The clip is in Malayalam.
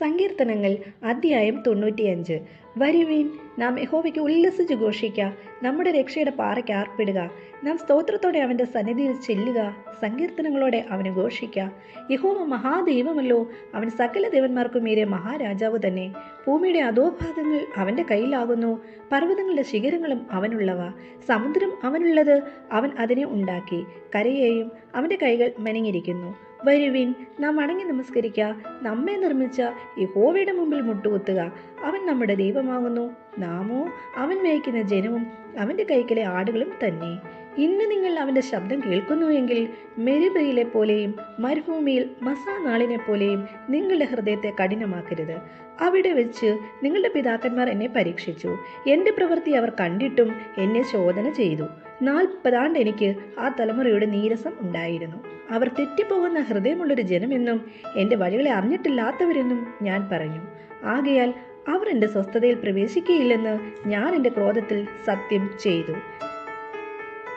സങ്കീർത്തനങ്ങൾ അധ്യായം തൊണ്ണൂറ്റിയഞ്ച്. വരുവീൻ നാം യഹോവയ്ക്ക് ഉല്ലസിച്ച് ഘോഷിക്കുക നമ്മുടെ രക്ഷയുടെ പാറയ്ക്ക് ആർപ്പിടുക. നാം സ്തോത്രത്തോടെ അവന്റെ സന്നിധിയിൽ ചെല്ലുക സങ്കീർത്തനങ്ങളോടെ അവന് ഘോഷിക്കുക യഹോവ മഹാദൈവമല്ലോ അവൻ സകല ദേവന്മാർക്കും മീരെ മഹാരാജാവ് തന്നെ. ഭൂമിയുടെ അധോഭാഗങ്ങൾ അവന്റെ കയ്യിലാകുന്നു പർവതങ്ങളുടെ ശിഖരങ്ങളും അവനുള്ളവ. സമുദ്രം അവനുള്ളത് അവൻ അതിനെ ഉണ്ടാക്കി കരയെയും അവന്റെ കൈകൾ മെനഞ്ഞിരിക്കുന്നു. വരുവിൻ നാം അടങ്ങി നമസ്കരിക്കുക നമ്മെ നിർമ്മിച്ച യഹോവയുടെ മുമ്പിൽ മുട്ടുകുത്തുക. അവൻ നമ്മുടെ ദൈവമാകുന്നു. നാമോ അവൻ മേയ്ക്കുന്ന ജനവും അവന്റെ കൈക്കലെ ആടുകളും തന്നെ. ഇന്ന് നിങ്ങൾ അവന്റെ ശബ്ദം കേൾക്കുന്നുവെങ്കിൽ മെരുബയിലെ പോലെയും മരുഭൂമിയിൽ മസാ നാളിനെ പോലെയും നിങ്ങളുടെ ഹൃദയത്തെ കഠിനമാക്കരുത്. അവിടെ വെച്ച് നിങ്ങളുടെ പിതാക്കന്മാർ എന്നെ പരീക്ഷിച്ചു. എന്റെ പ്രവൃത്തി അവർ കണ്ടിട്ടും എന്നെ ശോധന ചെയ്തു. നാൽപ്പതാണ്ട് എനിക്ക് ആ തലമുറയുടെ നീരസം ഉണ്ടായിരുന്നു. അവർ തെറ്റിപ്പോകുന്ന ഹൃദയമുള്ളൊരു ജനമെന്നും എന്റെ വഴികളെ അറിഞ്ഞിട്ടില്ലാത്തവരെന്നും ഞാൻ പറഞ്ഞു. ആകയാൽ അവർ എന്റെ സ്വസ്ഥതയിൽ പ്രവേശിക്കുകയില്ലെന്ന് ഞാൻ എന്റെ ക്രോധത്തിൽ സത്യം ചെയ്തു.